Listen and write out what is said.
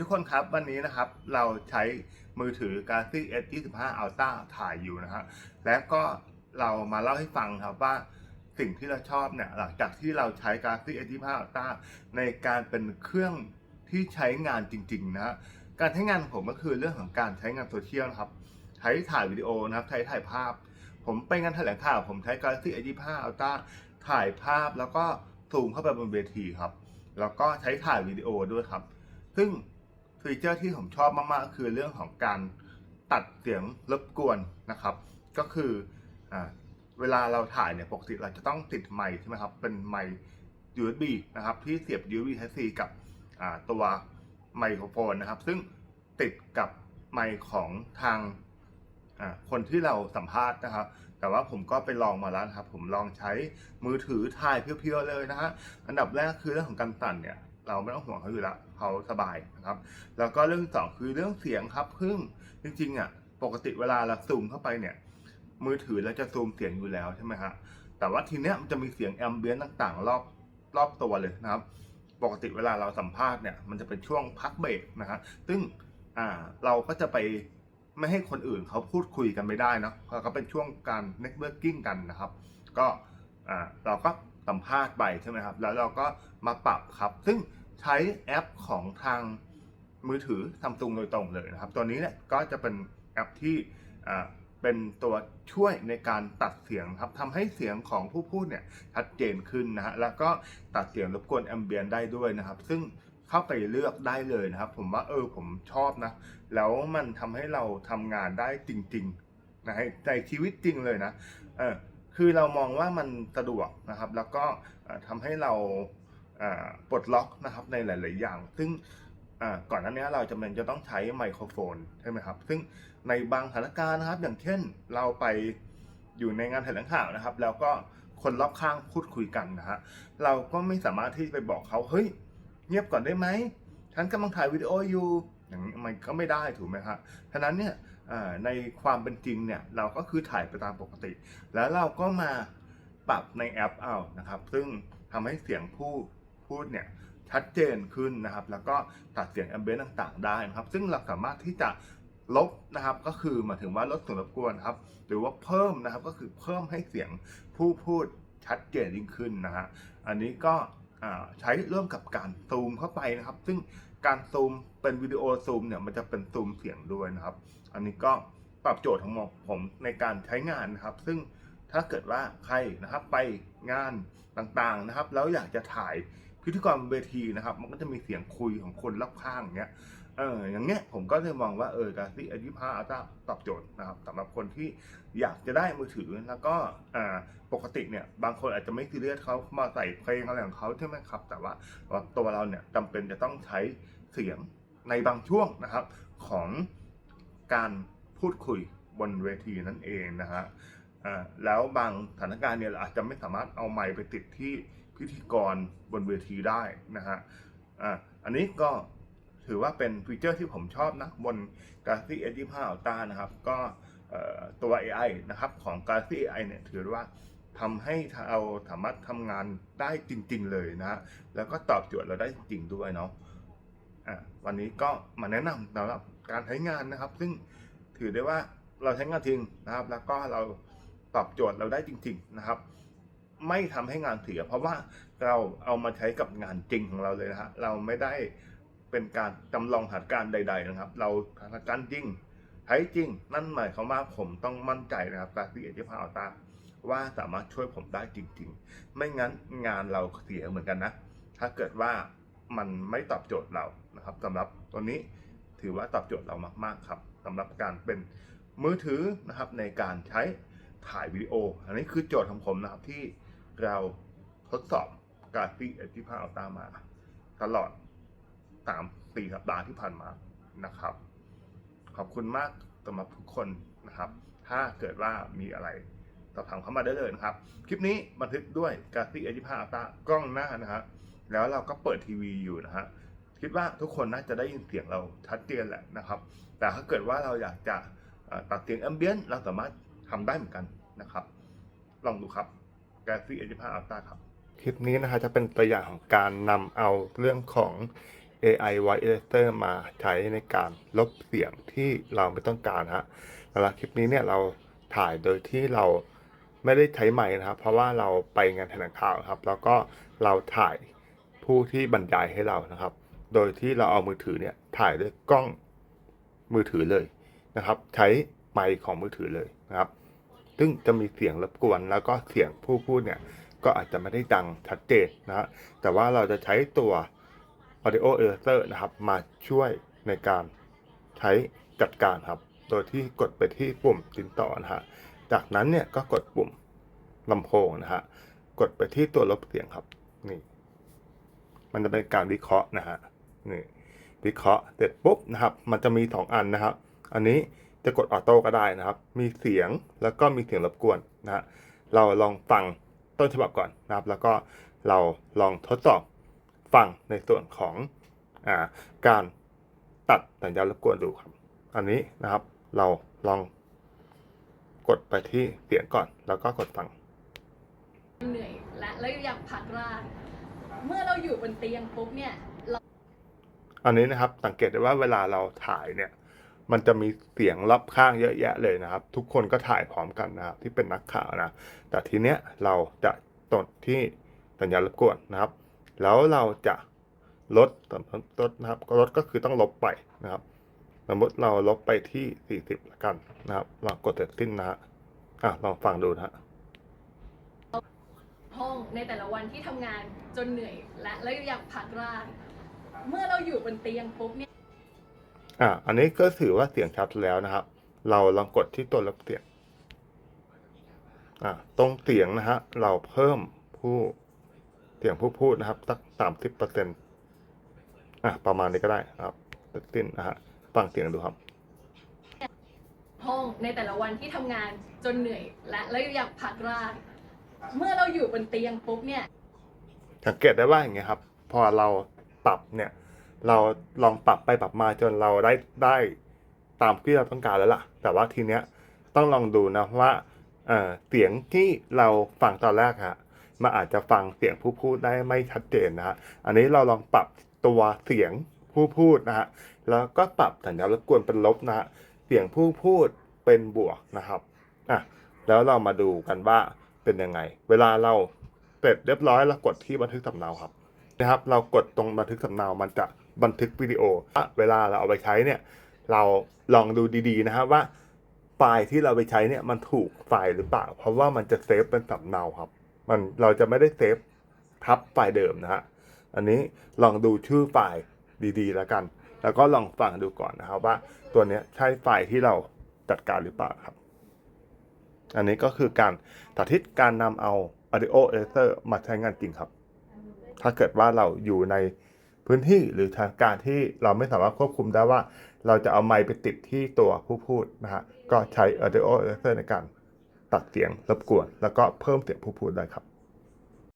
ทุกคนครับวันนี้นะครับเราใช้มือถือ Galaxy S 25 Ultra ถ่ายอยู่นะฮะและก็เรามาเล่าให้ฟังครับว่าสิ่งที่เราชอบเนี่ยหลังจากที่เราใช้ Galaxy S 25 Ultra ในการเป็นเครื่องที่ใช้งานจริงๆนะการใช้งานของผมก็คือเรื่องของการใช้งานโซเชียลนะครับใช้ถ่ายวิดีโอนะครับใช้ถ่ายภาพ ผมไปงานแถลงข่าวผมใช้ Galaxy S 25 Ultra ถ่ายภาพแล้วก็ซูมเข้าไปบนเวทีครับแล้วก็ใช้ถ่ายวิดีโอด้วยครับ ซึ่ง ฟีเจอร์ที่ผมชอบมากๆ คือเรื่องของการตัดเสียงรบกวนนะครับ ก็คืออเวลาเราถ่ายเนี่ยปกติเราจะต้องติดไมค์ใช่ไหมครับ เป็นไมค์ USB นะครับ ที่เสียบ USB Type C กับตัวไมโครโฟนนะครับ ซึ่งติดกับไมค์ของทางคนที่เราสัมภาษณ์นะครับ แต่ว่าผมก็ไปลองมาแล้วนะครับ ผมลองใช้มือถือถ่ายเพียวๆเลยนะฮะ อันดับแรกคือเรื่องของการสั่นเนี่ย เราไม่ต้องห่วงเขาอยู่แล้วเขาสบายนะครับ แล้วก็เรื่องสองคือเรื่องเสียงครับซึ่งจริงๆอะปกติเวลาเราซูมเข้าไปเนี่ย มือถือเราจะซูมเสียงอยู่แล้วใช่ไหมฮะแต่ว่าทีเนี้ยมันจะมีเสียงแอมเบียนต่างๆ รอบรอบตัวเลยนะครับ ปกติเวลาเราสัมภาษณ์เนี่ยมันจะเป็นช่วงพักเบรกนะฮะซึ่งอ่าเราก็จะไปไม่ให้คนอื่นเขาพูดคุยกันไม่ได้นะเพราะเขาเป็นช่วงการเน็ตเวิร์กิ่งกันนะครับ ก็อ่าเราก็สัมภาษณ์ไปใช่ไหมครับ แล้วเราก็มาปรับครับ ซึ่ง ใช้แอปของทางมือถือซัมซุงโดยตรงเลยนะครับ ตัวนี้เนี่ยก็จะเป็นแอปที่เป็นตัวช่วยในการตัดเสียงครับทำให้เสียงของผู้พูดเนี่ยชัดเจนขึ้นนะฮะแล้วก็ตัดเสียงรบกวนแอมเบียนได้ด้วยนะครับ ซึ่งเข้าไปเลือกได้เลยนะครับ ผมว่าเออผมชอบนะ แล้วมันทำให้เราทำงานได้จริงๆนะในชีวิตจริงเลยนะเออคือเรามองว่ามันสะดวกนะครับ แล้วก็ทำให้เรา ปลดล็อกนะครับในหลาย ๆ อย่าง ซึ่งก่อนหน้านี้เราจำเป็นจะต้องใช้ไมโครโฟนใช่ไหมครับ ซึ่งในบางสถานการณ์นะครับ อย่างเช่นเราไปอยู่ในงานแถลงข่าวนะครับ แล้วก็คนรอบข้างพูดคุยกันนะฮะเราก็ไม่สามารถที่จะไปบอกเขาเฮ้ย เงียบก่อนได้ไหมฉันกำลังถ่ายวิดีโออยู่อย่างนี้มันก็ไม่ได้ถูกไหมครับฉะนั้นเนี่ยในความเป็นจริงเนี่ยเราก็คือถ่ายไปตามปกติ แล้วเราก็มาปรับในแอปเอานะครับ ซึ่งทำให้เสียงผู้ พูดเนี่ยชัดเจนขึ้นนะครับ แล้วก็ตัดเสียงแอมเบียนต่างๆ ได้นะครับ ซึ่งเราสามารถที่จะลบนะครับก็คือหมายถึงว่าลดเสียงรบกวนครับ หรือว่าเพิ่มนะครับก็คือเพิ่มให้เสียงผู้พูดชัดเจนยิ่งขึ้นนะฮะอันนี้ก็ใช้ร่วมกับการซูมเข้าไปนะครับ ซึ่งการซูมเป็นวิดีโอซูมเนี่ยมันจะเป็นซูมเสียงด้วยนะครับ อันนี้ก็ปรับโจทย์ของผมในการใช้งานนะครับ ซึ่งถ้าเกิดว่าใครนะครับไปงานต่างๆนะครับ แล้วอยากจะถ่าย พิธีกรเวทีนะครับ มันก็จะมีเสียงคุยของคนรอบข้างอย่างเงี้ยเอออย่างเงี้ยผมก็เลยมองว่าเออกาซี่อายุพาจะตอบโจทย์นะครับสำหรับคนที่อยากจะได้มือถือแล้วก็อ่าปกติเนี่ยบางคนอาจจะไม่ซีเรียสเขามาใส่เพลงอะไรของเขาใช่ไหมครับ แต่ว่าตัวเราเนี่ยจำเป็นจะต้องใช้เสียงในบางช่วงนะครับของการพูดคุยบนเวทีนั่นเองนะฮะแล้วบางสถานการณ์เนี่ยเราอาจจะไม่สามารถเอาไมค์ไปติดที่ พิธีกรบนเวทีได้นะฮะอ่าอันนี้ก็ถือว่าเป็นฟีเจอร์ที่ผมชอบนะบน Galaxy S25 Ultra นะครับ ก็ตัว AI นะครับของ Galaxy AI เนี่ยถือว่าทำให้เราสามารถทำงานได้จริง ๆ เลยนะแล้วก็ตอบโจทย์เราได้จริงด้วยเนาะะวันนี้ก็มาแนะนำสำหรับการใช้งานนะครับ ซึ่งถือได้ว่าเราใช้งานจริงนะครับ แล้วก็เราตอบโจทย์เราได้จริง ๆ นะครับ ไม่ทำให้งานเสีย เพราะว่าเราเอามาใช้กับงานจริงของเราเลยนะฮะเราไม่ได้เป็นการจำลองสถานการณ์ใด ๆนะครับ เราสถานการณ์จริงใช้จริง นั่นหมายความว่าผมต้องมั่นใจนะครับการที่เอจิพาอัลตาว่าสามารถช่วยผมได้จริง ๆ ไม่งั้นงานเราเสียเหมือนกันนะ ถ้าเกิดว่ามันไม่ตอบโจทย์เรานะครับสำหรับตัวนี้ถือว่าตอบโจทย์เรามากๆครับสำหรับการเป็นมือถือนะครับในการใช้ถ่ายวิดีโอ อันนี้คือโจทย์ของผมนะครับที่ เราทดสอบการที่เอจิพาอัลตามา ตลอดสามสี่สัปดาห์ที่ผ่านมานะครับ ขอบคุณมากสำหรับทุกคนนะครับ ถ้าเกิดว่ามีอะไรสอบถามเข้ามาได้เลยนะครับ คลิปนี้บันทึกด้วยกาซี่เอจิพาตากล้องหน้านะฮะแล้วเราก็เปิดทีวีอยู่นะฮะคิดว่าทุกคนน่าจะได้ยินเสียงเราชัดเจนแหละนะครับ แต่ถ้าเกิดว่าเราอยากจะตัดเสียงแอมเบียนเราสามารถทำได้เหมือนกันนะครับ ลองดูครับ กาซี่เอจิพาอัลตาครับคลิปนี้นะฮะจะเป็นตัวอย่างของการนำเอาเรื่องของ AI Voice Eraser มาใช้ในการลบเสียงที่เราไม่ต้องการฮะสำหรับคลิปนี้เนี่ยเราถ่ายโดยที่เราไม่ได้ใช้ไมค์นะครับ เพราะว่าเราไปงานแถลงข่าวครับ แล้วก็เราถ่ายผู้ที่บรรยายให้เรานะครับ โดยที่เราเอามือถือเนี่ยถ่ายด้วยกล้องมือถือเลยนะครับ ใช้ไมค์ของมือถือเลยนะครับ ซึ่งจะมีเสียงรบกวน แล้วก็เสียงผู้พูดเนี่ย ก็อาจจะไม่ได้ดังชัดเจนนะฮะแต่ว่าเราจะใช้ตัว Audio Eraser นะครับ มาช่วยในการใช้จัดการครับ โดยที่กดไปที่ปุ่มติดต่อนะฮะ จากนั้นเนี่ยก็กดปุ่มลำโพงนะฮะ กดไปที่ตัวลบเสียงครับ นี่ มันจะเป็นการวิเคราะห์นะฮะ นี่ วิเคราะห์เสร็จปุ๊บนะครับ มันจะมีสองอันนะครับ อันนี้ จะกดออโต้ก็ได้นะครับ มีเสียงแล้วก็มีเสียงรบกวนนะฮะเราลองฟังต้นฉบับก่อนนะครับ แล้วก็เราลองทดสอบฟังในส่วนของอาการตัดสัญญาณรบกวนดูครับ อันนี้นะครับเราลองกดไปที่เสียงก่อน แล้วก็กดฟัง เหนื่อยและแล้วอยากพักร่างเมื่อเราอยู่บนเตียงปุ๊บเนี่ยอันนี้นะครับสังเกตได้ว่าเวลาเราถ่ายเนี่ย มันจะมีเสียงรอบข้างเยอะแยะเลยนะครับ ทุกคนก็ถ่ายพร้อมกันนะครับ ที่เป็นนักข่าวนะ แต่ทีเนี้ยเราจะตดที่สัญญาณรบกวนนะครับ แล้วเราจะลดลดนะครับลดก็คือต้องลบไปนะครับ สมมติเราลบไปที่ 40ละกันนะครับ เรากดเสร็จสิ้นนะฮะอะลองฟังดูนะฮะห้องในแต่ละวันที่ทำงานจนเหนื่อยและแล้วอยากพักร่าง เมื่อเราอยู่บนเตียงปุ๊บเนี่ย อะอันนี้ก็ถือว่าเสียงชัดแล้วนะครับ เราลองกดที่ตัวลบเสียงอะตรงเสียงนะฮะเราเพิ่มผู้เสียงผู้พูดนะครับ สักสามสิบเปอร์เซ็นต์อะประมาณนี้ก็ได้ครับเสร็จสิ้นนะฮะฟังเสียงดูครับ ห้องในแต่ละวันที่ทำงานจนเหนื่อยและแล้วอยากพักร่างเมื่อเราอยู่บนเตียงปุ๊บเนี่ย สังเกตได้ว่าอย่างเงี้ยครับ พอเราปรับเนี่ย เราลองปรับไปปรับมาจนเราได้ได้ตามที่เราต้องการแล้วล่ะ แต่ว่าทีเนี้ยต้องลองดูนะว่าเอ่อเสียงที่เราฟังตอนแรกฮะมันอาจจะฟังเสียงผู้พูดได้ไม่ชัดเจนนะฮะอันนี้เราลองปรับตัวเสียงผู้พูดนะฮะแล้วก็ปรับสัญญาณรบกวนเป็นลบนะฮะเสียงผู้พูดเป็นบวกนะครับอะแล้วเรามาดูกันว่าเป็นยังไง เวลาเราเสร็จเรียบร้อยเรากดที่บันทึกสำเนาครับนะครับ เรากดตรงบันทึกสำเนามันจะ บันทึกวิดีโออะเวลาเราเอาไปใช้เนี่ย เราลองดูดีๆนะครับว่าไฟล์ที่เราไปใช้เนี่ยมันถูกไฟล์หรือเปล่า เพราะว่ามันจะเซฟเป็นสำเนาครับ มันเราจะไม่ได้เซฟทับไฟล์เดิมนะฮะ อันนี้ลองดูชื่อไฟล์ดีๆ แล้วกัน แล้วก็ลองฟังดูก่อนนะครับว่าตัวนี้ใช่ไฟล์ที่เราจัดการหรือเปล่าครับ อันนี้ก็คือการสาธิตการนำเอา Audio Eraser มาใช้งานจริงครับ ถ้าเกิดว่าเราอยู่ใน พื้นที่หรือสถานการณ์ที่เราไม่สามารถควบคุมได้ว่า เราจะเอาไมค์ไปติดที่ตัวผู้พูดนะฮะก็ใช้ Audio Eraser ในการตัดเสียงรบกวน แล้วก็เพิ่มเสียงผู้พูดได้ครับ